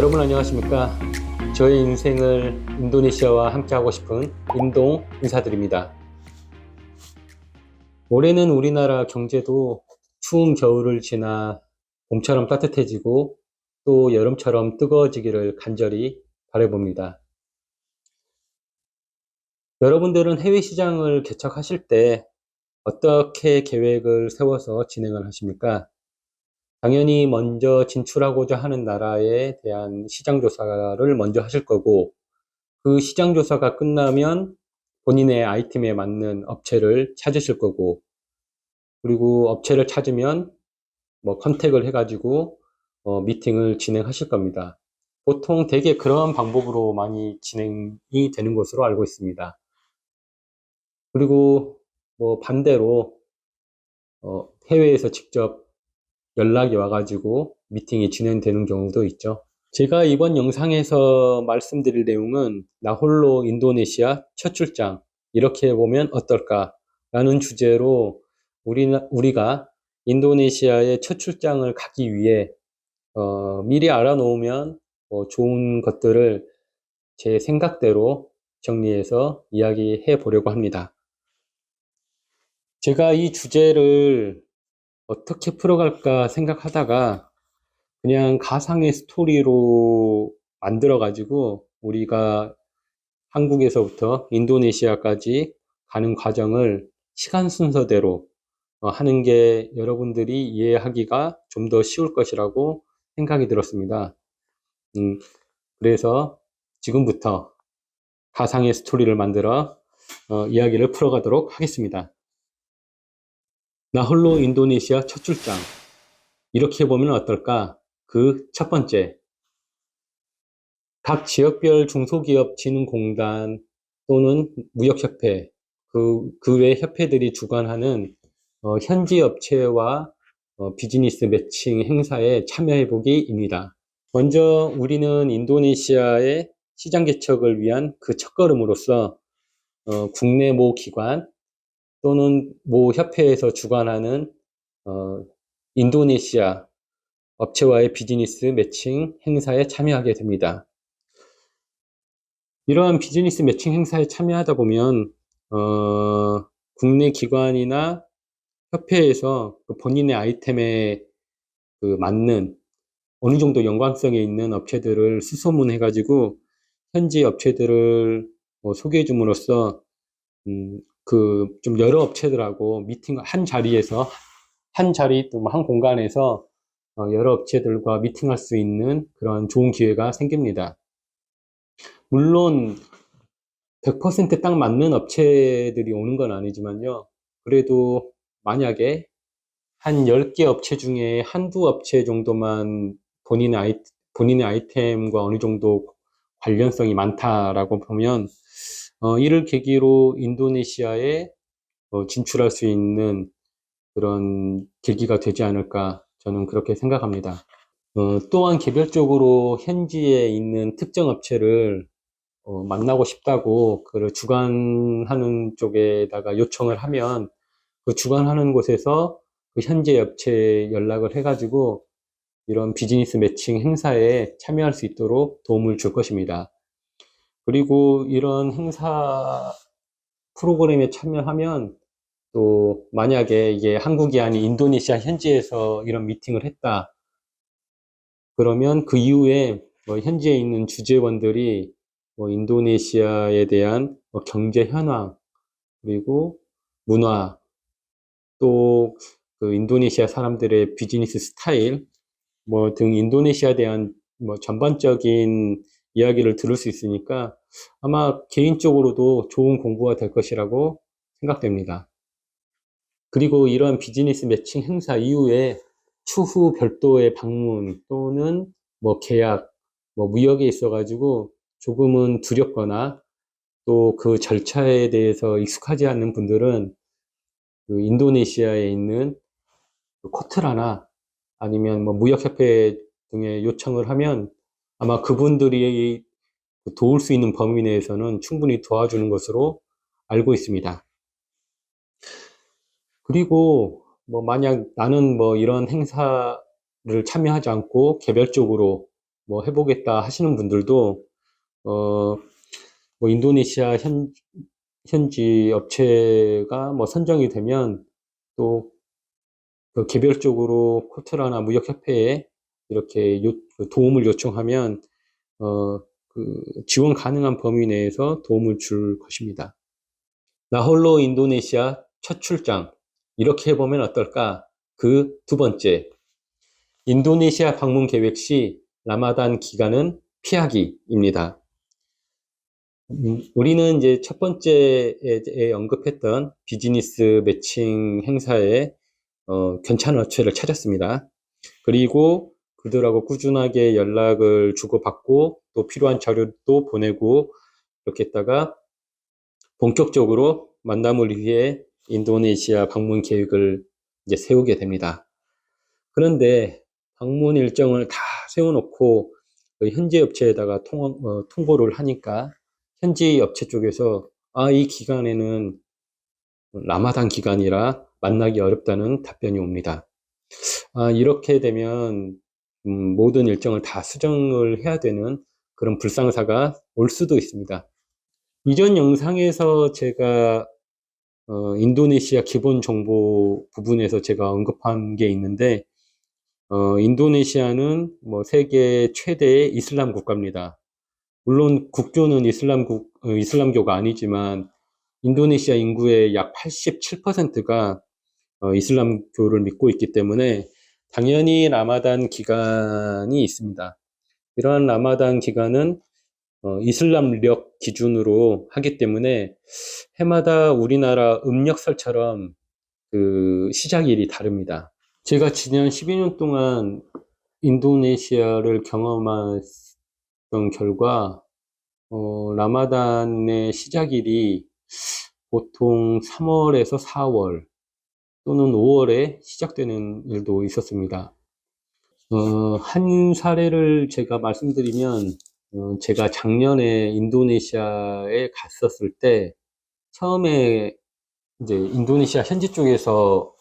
여러분 안녕하십니까? 저의 인생을 인도네시아와 함께 하고 싶은 임동 인사드립니다. 올해는 우리나라 경제도 추운 겨울을 지나 봄처럼 따뜻해지고 또 여름처럼 뜨거워지기를 간절히 바라봅니다. 여러분들은 해외 시장을 개척하실 때 어떻게 계획을 세워서 진행을 하십니까? 당연히 먼저 진출하고자 하는 나라에 대한 시장 조사를 먼저 하실 거고, 그 시장 조사가 끝나면 본인의 아이템에 맞는 업체를 찾으실 거고, 그리고 업체를 찾으면 뭐 컨택을 해가지고 어, 미팅을 진행하실 겁니다. 보통 대개 그런 방법으로 많이 진행이 되는 것으로 알고 있습니다. 그리고 뭐 반대로 어, 해외에서 직접 연락이 와가지고 미팅이 진행되는 경우도 있죠. 제가 이번 영상에서 말씀드릴 내용은 나 홀로 인도네시아 첫 출장 이렇게 보면 어떨까 라는 주제로 우리, 우리가 인도네시아의 첫 출장을 가기 위해 어, 미리 알아놓으면 뭐 좋은 것들을 제 생각대로 정리해서 이야기해 보려고 합니다. 제가 이 주제를 어떻게 풀어갈까 생각하다가 그냥 가상의 스토리로 만들어가지고 우리가 한국에서부터 인도네시아까지 가는 과정을 시간 순서대로 어, 하는 게 여러분들이 이해하기가 좀 더 쉬울 것이라고 생각이 들었습니다. 음, 그래서 지금부터 가상의 스토리를 만들어 어, 이야기를 풀어가도록 하겠습니다. 나 홀로 인도네시아 첫 출장. 이렇게 보면 어떨까? 그 첫 번째. 각 지역별 중소기업 진흥공단 또는 무역협회, 그, 그 외 협회들이 주관하는 어, 현지 업체와 어, 비즈니스 매칭 행사에 참여해보기입니다. 먼저 우리는 인도네시아의 시장 개척을 위한 그 첫걸음으로서 어, 국내 모 기관, 또는 모 협회에서 주관하는 어, 인도네시아 업체와의 비즈니스 매칭 행사에 참여하게 됩니다. 이러한 비즈니스 매칭 행사에 참여하다 보면 어, 국내 기관이나 협회에서 그 본인의 아이템에 그 맞는 어느 정도 연관성에 있는 업체들을 수소문해 가지고 현지 업체들을 뭐 소개해 줌으로써 음, 그 좀 여러 업체들하고 미팅 한 자리에서 한 자리 또 한 공간에서 어, 여러 업체들과 미팅할 수 있는 그런 좋은 기회가 생깁니다. 물론 100%딱 맞는 업체들이 오는 건 아니지만요. 그래도 만약에 한 10개 업체 중에 한두 업체 정도만 본인의, 아이, 본인의 아이템과 어느 정도 관련성이 많다라고 보면 어, 이를 계기로 인도네시아에 어, 진출할 수 있는 그런 계기가 되지 않을까 저는 그렇게 생각합니다. 어, 또한 개별적으로 현지에 있는 특정 업체를 어, 만나고 싶다고 그 주관하는 쪽에다가 요청을 하면 그 주관하는 곳에서 그 현지 업체에 연락을 해가지고 이런 비즈니스 매칭 행사에 참여할 수 있도록 도움을 줄 것입니다. 그리고 이런 행사 프로그램에 참여하면 또 만약에 이게 한국이 아닌 인도네시아 현지에서 이런 미팅을 했다. 그러면 그 이후에 뭐 현지에 있는 주재원들이 뭐 인도네시아에 대한 뭐 경제 현황 그리고 문화 또 그 인도네시아 사람들의 비즈니스 스타일 뭐 등 인도네시아에 대한 뭐 전반적인 이야기를 들을 수 있으니까 아마 개인적으로도 좋은 공부가 될 것이라고 생각됩니다. 그리고 이러한 비즈니스 매칭 행사 이후에 추후 별도의 방문 또는 뭐 계약, 뭐 무역에 있어가지고 조금은 두렵거나 또 그 절차에 대해서 익숙하지 않는 분들은 그 인도네시아에 있는 그 코트라나 아니면 뭐 무역협회 등에 요청을 하면 아마 그분들이 도울 수 있는 범위 내에서는 충분히 도와주는 것으로 알고 있습니다. 그리고 뭐 만약 나는 뭐 이런 행사를 참여하지 않고 개별적으로 뭐 해보겠다 하시는 분들도 어, 뭐 인도네시아 현, 현지 업체가 뭐 선정이 되면 또 그 개별적으로 코트라나 무역협회에 이렇게 요- 그 도움을 요청하면 어, 그 지원 가능한 범위 내에서 도움을 줄 것입니다. 나 홀로 인도네시아 첫 출장 이렇게 해보면 어떨까? 그 두 번째 인도네시아 방문 계획 시 라마단 기간은 피하기입니다. 음, 우리는 이제 첫 번째에 언급했던 비즈니스 매칭 행사에 어, 괜찮은 업체를 찾았습니다. 그리고 그들하고 꾸준하게 연락을 주고받고 또 필요한 자료도 보내고 이렇게 했다가 본격적으로 만남을 위해 인도네시아 방문 계획을 이제 세우게 됩니다. 그런데 방문 일정을 다 세워놓고 그 현지 업체에다가 통, 어, 통보를 하니까 현지 업체 쪽에서 아, 이 기간에는 라마단 기간이라 만나기 어렵다는 답변이 옵니다. 아, 이렇게 되면 음, 모든 일정을 다 수정을 해야 되는 그런 불상사가 올 수도 있습니다. 이전 영상에서 제가 어, 인도네시아 기본 정보 부분에서 제가 언급한 게 있는데 어, 인도네시아는 뭐 세계 최대의 이슬람 국가입니다. 물론 국교는 이슬람 국, 어, 이슬람교가 아니지만 인도네시아 인구의 약 87%가 어, 이슬람교를 믿고 있기 때문에 당연히 라마단 기간이 있습니다. 이러한 라마단 기간은 어, 이슬람력 기준으로 하기 때문에 해마다 우리나라 음력설처럼 그 시작일이 다릅니다. 제가 지난 12년 동안 인도네시아를 경험했던 결과 어, 라마단의 시작일이 보통 3월에서 4월 또는 5월에 시작되는 일도 있었습니다. 어, 한 사례를 제가 말씀드리면 어, 제가 작년에 인도네시아에 갔었을 때 처음에 이제 인도네시아 현지 쪽에서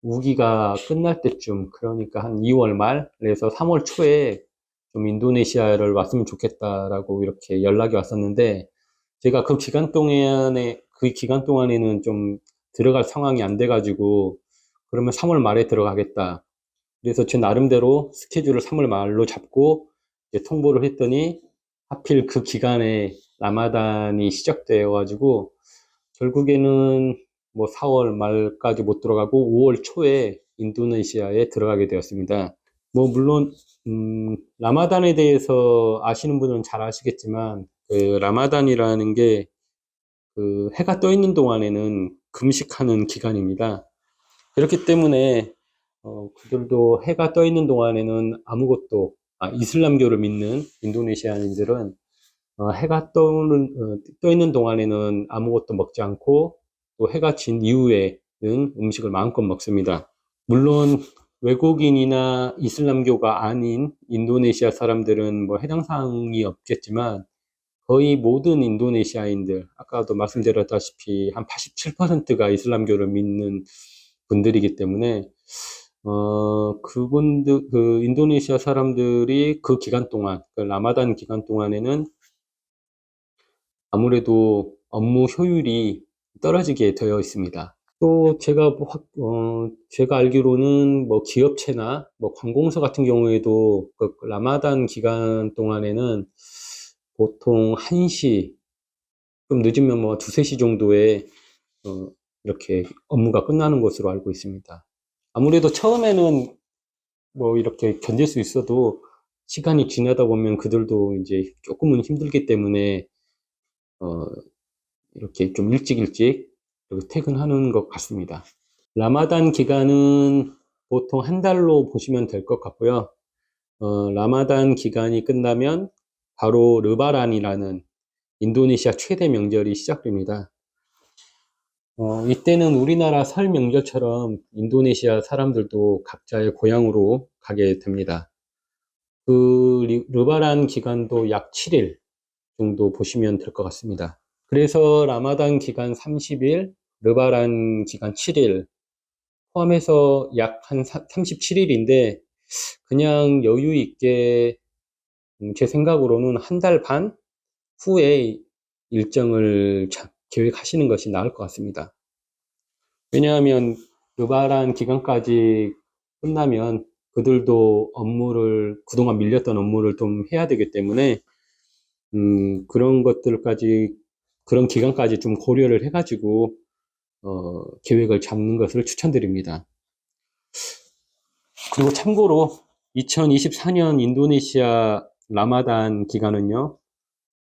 우기가 끝날 때쯤 그러니까 한 2월 말에서 3월 초에 좀 인도네시아를 왔으면 좋겠다라고 이렇게 연락이 왔었는데 제가 그 기간 동안에 그 기간 동안에는 좀 들어갈 상황이 안 돼가지고 그러면 3월 말에 들어가겠다. 그래서 제 나름대로 스케줄을 3월 말로 잡고 통보를 했더니 하필 그 기간에 라마단이 시작되어가지고 결국에는 뭐 4월 말까지 못 들어가고 5월 초에 인도네시아에 들어가게 되었습니다. 뭐 물론 음, 라마단에 대해서 아시는 분은 잘 아시겠지만 그 라마단이라는 게 그 해가 떠 있는 동안에는 금식하는 기간입니다. 그렇기 때문에 어, 그들도 해가 떠 있는 동안에는 아무것도 아, 이슬람교를 믿는 인도네시아인들은 어, 해가 떠오는, 어, 떠 있는 동안에는 아무것도 먹지 않고 또 해가 진 이후에는 음식을 마음껏 먹습니다. 물론 외국인이나 이슬람교가 아닌 인도네시아 사람들은 뭐 해당 사항이 없겠지만 거의 모든 인도네시아인들, 아까도 말씀드렸다시피 한 87%가 이슬람교를 믿는 분들이기 때문에 어, 그분들, 그 인도네시아 사람들이 그 기간 동안, 그 라마단 기간 동안에는 아무래도 업무 효율이 떨어지게 되어 있습니다. 또 제가 뭐 확- 어, 제가 알기로는 뭐 기업체나 뭐 관공서 같은 경우에도 그 라마단 기간 동안에는 보통 1시, 좀 늦으면 뭐 2, 3시 정도에 어, 이렇게 업무가 끝나는 것으로 알고 있습니다. 아무래도 처음에는 뭐 이렇게 견딜 수 있어도 시간이 지나다 보면 그들도 이제 조금은 힘들기 때문에 어, 이렇게 좀 일찍 일찍 퇴근하는 것 같습니다. 라마단 기간은 보통 한 달로 보시면 될 것 같고요. 어, 라마단 기간이 끝나면 바로 르바란이라는 인도네시아 최대 명절이 시작됩니다. 어, 이때는 우리나라 설 명절처럼 인도네시아 사람들도 각자의 고향으로 가게 됩니다. 그 리- 르바란 기간도 약 7일 정도 보시면 될 것 같습니다. 그래서 라마단 기간 30일, 르바란 기간 7일 포함해서 약 한 37일인데 그냥 여유 있게 음, 제 생각으로는 한 달 반 후에 일정을 자- 계획하시는 것이 나을 것 같습니다. 왜냐하면 유발한 기간까지 끝나면 그들도 업무를 그동안 밀렸던 업무를 좀 해야 되기 때문에 음, 그런 것들까지 그런 기간까지 좀 고려를 해가지고 어, 계획을 잡는 것을 추천드립니다. 그리고 참고로 2024년 인도네시아 라마단 기간은요,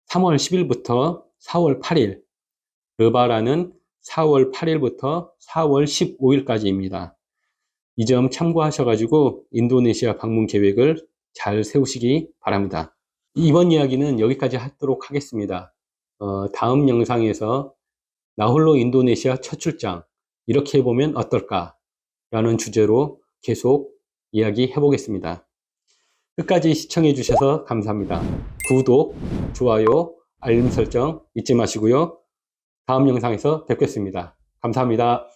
3월 10일부터 4월 8일, 르바라는 4월 8일부터 4월 15일까지입니다. 이 점 참고하셔가지고 인도네시아 방문 계획을 잘 세우시기 바랍니다. 이번 이야기는 여기까지 하도록 하겠습니다. 어, 다음 영상에서 나 홀로 인도네시아 첫 출장 이렇게 해보면 어떨까? 라는 주제로 계속 이야기 해 보겠습니다. 끝까지 시청해 주셔서 감사합니다. 구독, 좋아요, 알림 설정 잊지 마시고요. 다음 영상에서 뵙겠습니다. 감사합니다.